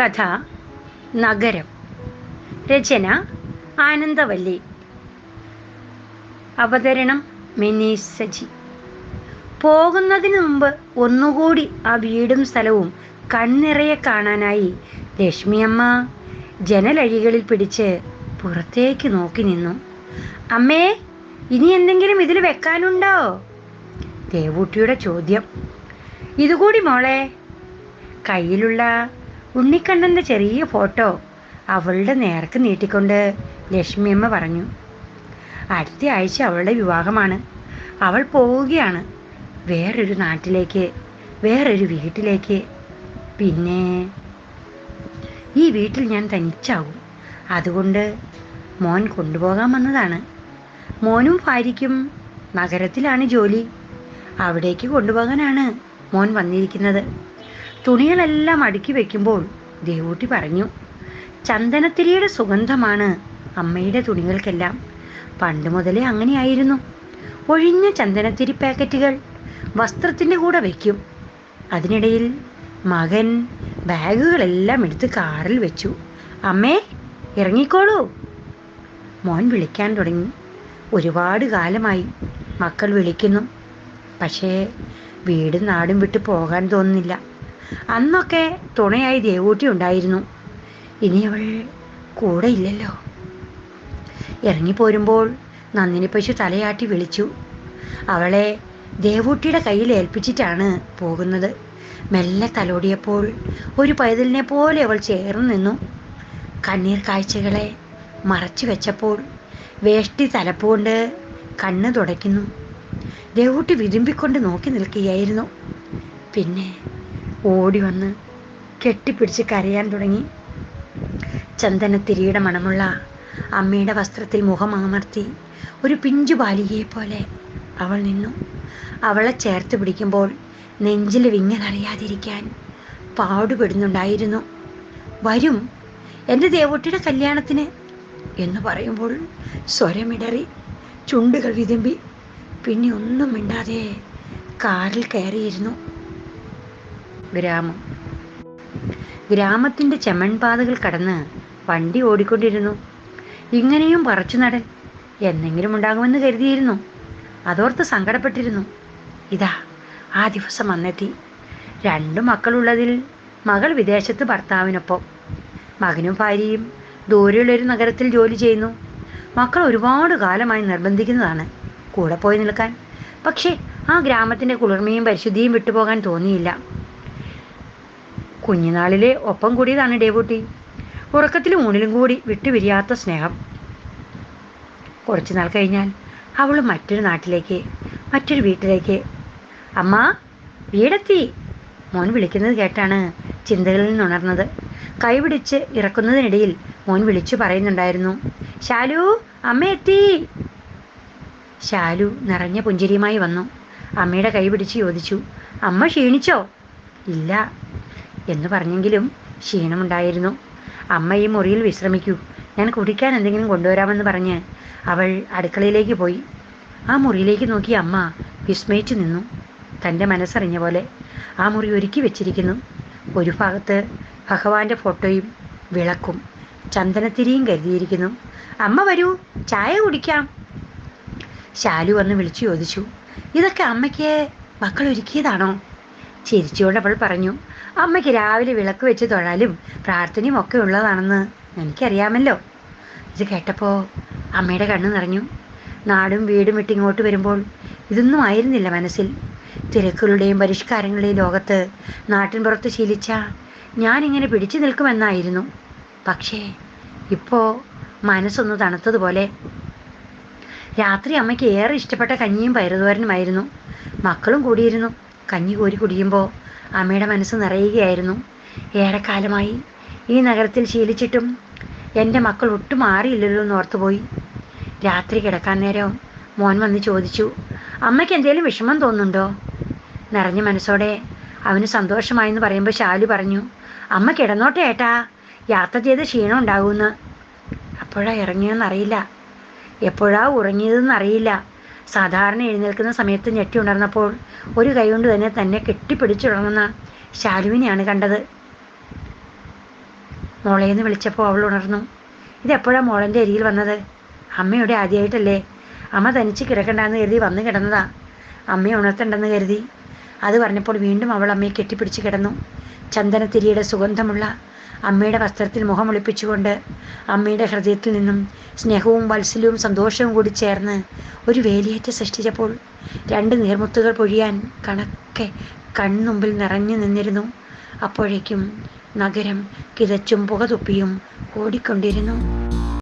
കഥ നഗരം രചന ആനന്ദവല്ലി. അവതരണം മിനി സജി. പോകുന്നതിന് മുമ്പ് ഒന്നുകൂടി ആ വീടും സ്ഥലവും കണ്ണിറയെ കാണാനായി ലക്ഷ്മിയമ്മ ജനലഴികളിൽ പിടിച്ച് പുറത്തേക്ക് നോക്കി നിന്നു. അമ്മേ ഇനി എന്തെങ്കിലും ഇതിൽ വെക്കാനുണ്ടോ? ദേവൂട്ടിയുടെ ചോദ്യം. ഇതുകൂടി മോളെ കയ്യിലുള്ള ഉണ്ണിക്കണ്ണന്റെ ചെറിയ ഫോട്ടോ അവളുടെ നേർക്ക് നീട്ടിക്കൊണ്ട് ലക്ഷ്മിയമ്മ പറഞ്ഞു അടുത്ത ആഴ്ച അവളുടെ വിവാഹമാണ്. അവൾ പോവുകയാണ്. വേറൊരു നാട്ടിലേക്ക് വേറൊരു വീട്ടിലേക്ക്. പിന്നെ ഈ വീട്ടിൽ ഞാൻ തനിച്ചാവും. അതുകൊണ്ട് മോൻ കൊണ്ടുപോകാൻ വന്നതാണ്. മോനും ഭാര്യയ്ക്കും നഗരത്തിലാണ് ജോലി. അവിടേക്ക് കൊണ്ടുപോകാനാണ് മോൻ വന്നിരിക്കുന്നത്. തുണികളെല്ലാം അടുക്കി വയ്ക്കുമ്പോൾ ദേവൂട്ടി പറഞ്ഞു ചന്ദനത്തിരിയുടെ സുഗന്ധമാണ് അമ്മയുടെ തുണികൾക്കെല്ലാം. പണ്ട് മുതലേ അങ്ങനെയായിരുന്നു. ഒഴിഞ്ഞ ചന്ദനത്തിരി പാക്കറ്റുകൾ വസ്ത്രത്തിന്റെ കൂടെ വയ്ക്കും അതിനിടയിൽ മകൻ ബാഗുകളെല്ലാം എടുത്ത് കാറിൽ വെച്ചു. അമ്മേ ഇറങ്ങിക്കോളൂ. മോൻ വിളിക്കാൻ തുടങ്ങി. ഒരുപാട് കാലമായി മക്കൾ വിളിക്കുന്നു. പക്ഷേ വീടും നാടും വിട്ട് പോകാൻ തോന്നുന്നില്ല. അന്നൊക്കെ തുണയായി ദേവൂട്ടി ഉണ്ടായിരുന്നു. ഇനി അവൾ കൂടെ ഇല്ലല്ലോ. ഇറങ്ങിപ്പോരുമ്പോൾ നന്ദിനി പശു തലയാട്ടി വിളിച്ചു. അവളെ ദേവൂട്ടിയുടെ കയ്യിൽ ഏൽപ്പിച്ചിട്ടാണ് പോകുന്നത്. മെല്ലെ തലോടിയപ്പോൾ ഒരു പൈതലിനെ പോലെ അവൾ ചേർന്ന് നിന്നു. കണ്ണീർ കാഴ്ചകളെ മറച്ചു വെച്ചപ്പോൾ വേഷ്ടി തലപ്പുകൊണ്ട് കണ്ണ് തുടയ്ക്കുന്നു. ദേവൂട്ടി വിതുമ്പിക്കൊണ്ട് നോക്കി നിൽക്കുകയായിരുന്നു. പിന്നെ ഓടി വന്ന് കെട്ടിപ്പിടിച്ച് കരയാൻ തുടങ്ങി. ചന്ദനത്തിരിയുടെ മണമുള്ള അമ്മയുടെ വസ്ത്രത്തിൽ മുഖം അമർത്തി ഒരു പിഞ്ചു ബാലികയെ പോലെ അവൾ നിന്നു. അവളെ ചേർത്ത് പിടിക്കുമ്പോൾ നെഞ്ചിൽ വിങ്ങലറിയാതിരിക്കാൻ പാടുപെടുന്നുണ്ടായിരുന്നു. വരും എന്റെ ദേവോട്ടിയുടെ കല്യാണത്തിന് എന്ന് പറയുമ്പോൾ സ്വരമിടറി ചുണ്ടുകൾ വിതുമ്പി പിന്നെ ഒന്നും മിണ്ടാതെ കാറിൽ കയറിയിരുന്നു. ഗ്രാമം. ഗ്രാമത്തിന്റെ ചെമ്മൺപാതകൾ കടന്ന് വണ്ടി ഓടിക്കൊണ്ടിരുന്നു. ഇങ്ങനെയും പറച്ചു നടൻ എന്നെങ്കിലും ഉണ്ടാകുമെന്ന് കരുതിയിരുന്നു. അതോർത്ത് സങ്കടപ്പെട്ടിരുന്നു. ഇതാ ആ ദിവസം വന്നെത്തി രണ്ടു മക്കളുള്ളതിൽ മകൾ വിദേശത്ത് ഭർത്താവിനൊപ്പം. മകനും ഭാര്യയും ദൂരെയുള്ളൊരു നഗരത്തിൽ ജോലി ചെയ്യുന്നു. മക്കൾ ഒരുപാട് കാലമായി നിർബന്ധിക്കുന്നതാണ്. കൂടെ പോയി നിൽക്കാൻ. പക്ഷേ ആ ഗ്രാമത്തിന്റെ കുളിർമയും പരിശുദ്ധിയും വിട്ടുപോകാൻ തോന്നിയില്ല. കുഞ്ഞുനാളിലെ ഒപ്പം കൂടിയതാണ് ഡേവൂട്ടി ഉറക്കത്തിലും ഊണിലും കൂടി വിട്ടുപിരിയാത്ത സ്നേഹം. കുറച്ചു നാൾ കഴിഞ്ഞാൽ അവൾ മറ്റൊരു നാട്ടിലേക്ക് മറ്റൊരു വീട്ടിലേക്ക്. അമ്മ വീടെത്തി മോൻ വിളിക്കുന്നത് കേട്ടാണ് ചിന്തകളിൽ നിന്നുണർന്നത് കൈപിടിച്ച് ഇറക്കുന്നതിനിടയിൽ മോൻ വിളിച്ചു പറയുന്നുണ്ടായിരുന്നു. ശാലു അമ്മ എത്തി. ശാലു നിറഞ്ഞ പുഞ്ചിരിയുമായി വന്നു. അമ്മയുടെ കൈ പിടിച്ച് ചോദിച്ചു അമ്മ ക്ഷീണിച്ചോ? ഇല്ല. എന്ന് പറഞ്ഞെങ്കിലും ക്ഷീണമുണ്ടായിരുന്നു. അമ്മ ഈ മുറിയിൽ വിശ്രമിക്കൂ. ഞാൻ കുടിക്കാൻ എന്തെങ്കിലും കൊണ്ടുവരാമെന്ന് പറഞ്ഞ് അവൾ അടുക്കളയിലേക്ക് പോയി. ആ മുറിയിലേക്ക് നോക്കി അമ്മ വിസ്മയിച്ചു നിന്നു. തന്റെ മനസ്സറിഞ്ഞ പോലെ ആ മുറി ഒരുക്കി വെച്ചിരിക്കുന്നു. ഒരു ഭാഗത്ത് ഭഗവാന്റെ ഫോട്ടോയും വിളക്കും ചന്ദനത്തിരിയും കരുതിയിരിക്കുന്നു. അമ്മ വരൂ ചായ കുടിക്കാം. ശാലു വന്ന് വിളിച്ചു ചോദിച്ചു ഇതൊക്കെ അമ്മയ്ക്ക് മക്കൾ ഒരുക്കിയതാണോ? ചിരിച്ചുകൊണ്ട് അവൾ പറഞ്ഞു അമ്മയ്ക്ക് രാവിലെ വിളക്ക് വെച്ച് തൊഴാലും പ്രാർത്ഥനയും ഒക്കെ ഉള്ളതാണെന്ന് എനിക്കറിയാമല്ലോ. ഇത് കേട്ടപ്പോൾ അമ്മയുടെ കണ്ണ് നിറഞ്ഞു. നാടും വീടും വിട്ടിങ്ങോട്ട് വരുമ്പോൾ ഇതൊന്നും ആയിരുന്നില്ല മനസ്സിൽ. തിരക്കുകളുടെയും പരിഷ്കാരങ്ങളുടെയും ലോകത്ത് നാട്ടിൻ പുറത്ത് ശീലിച്ച ഞാനിങ്ങനെ പിടിച്ചു നിൽക്കുമെന്നായിരുന്നു. പക്ഷേ ഇപ്പോൾ മനസ്സൊന്ന് തണുത്തതുപോലെ. രാത്രി അമ്മയ്ക്ക് ഏറെ ഇഷ്ടപ്പെട്ട കഞ്ഞിയും പയറുതോരനുമായിരുന്നു. മക്കളും കൂടിയിരുന്നു. കഞ്ഞി കോരി കുടിയുമ്പോൾ അമ്മയുടെ മനസ്സ് നിറയുകയായിരുന്നു. ഏറെക്കാലമായി ഈ നഗരത്തിൽ ശീലിച്ചിട്ടും എന്റെ മക്കൾ ഒട്ടും മാറിയില്ലല്ലോ എന്ന് ഓർത്തുപോയി. രാത്രി കിടക്കാൻ നേരം മോൻ വന്ന് ചോദിച്ചു അമ്മയ്ക്ക് എന്തെങ്കിലും വിഷമം തോന്നുന്നുണ്ടോ? നിറഞ്ഞ മനസ്സോടെ അവന് സന്തോഷമായെന്ന് പറയുമ്പോൾ ശാലു പറഞ്ഞു അമ്മ കിടന്നോട്ടെ ഏട്ടാ യാത്ര ചെയ്ത് ക്ഷീണം ഉണ്ടാകുമെന്ന് അപ്പോഴാ ഇറങ്ങിയെന്നറിയില്ല എപ്പോഴാ ഉറങ്ങിയതെന്നറിയില്ല സാധാരണ എഴുന്നേൽക്കുന്ന സമയത്ത് ഞെട്ടി ഉണർന്നപ്പോൾ ഒരു കൈ കൊണ്ട് തന്നെ തന്നെ കെട്ടിപ്പിടിച്ചുടങ്ങുന്ന ശാലുവിനെയാണ് കണ്ടത്. മോളേന്ന് വിളിച്ചപ്പോൾ അവൾ ഉണർന്നു. ഇതെപ്പോഴാണ് മോളന്റെ അരിയിൽ വന്നത്? അമ്മയുടെ ആദ്യമായിട്ടല്ലേ അമ്മ തനിച്ച് കിടക്കണ്ടെന്ന് കരുതി വന്ന് കിടന്നതാ. അമ്മയെ ഉണർത്തണ്ടെന്ന് കരുതി. അത് പറഞ്ഞപ്പോൾ വീണ്ടും അവൾ അമ്മയെ കെട്ടിപ്പിടിച്ച് കിടന്നു. ചന്ദനത്തിരിയുടെ സുഗന്ധമുള്ള അമ്മയുടെ വസ്ത്രത്തിൽ മുഖമൊളിപ്പിച്ചുകൊണ്ട് അമ്മയുടെ ഹൃദയത്തിൽ നിന്നും സ്നേഹവും വത്സല്യവും സന്തോഷവും കൂടി ചേർന്ന് ഒരു വേലിയേറ്റ സൃഷ്ടിച്ചപ്പോൾ രണ്ട് നീർമുത്തുകൾ പൊഴിയാൻ കണക്കെ കൺമുമ്പിൽ നിറഞ്ഞു നിന്നിരുന്നു. അപ്പോഴേക്കും നഗരം കിതച്ചും പുകതുപ്പിയും ഓടിക്കൊണ്ടിരുന്നു.